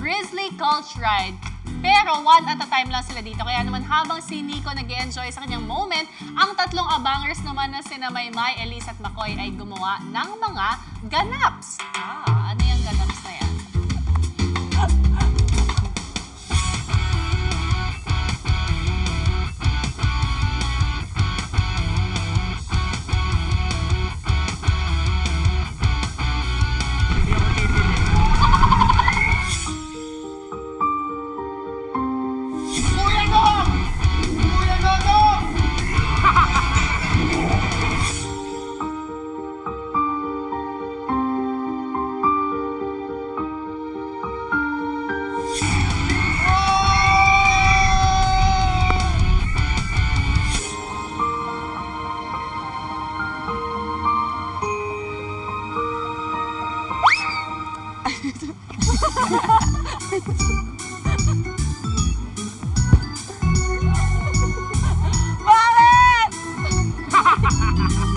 Grizzly Gulch Ride. Pero one at a time lang sila dito. Kaya naman habang si Nico nag enjoy sa kanyang moment, ang tatlong abangers naman na sina Maymay, Elise at McCoy ay gumawa ng mga ganaps. Ah, Bakit?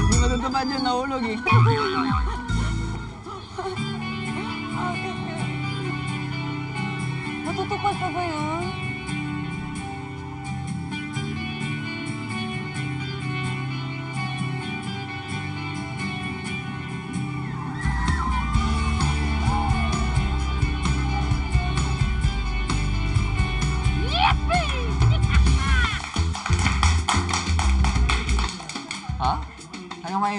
Hindi matutupad yun, nahulog eh. Matutupad pa ba yun? 因为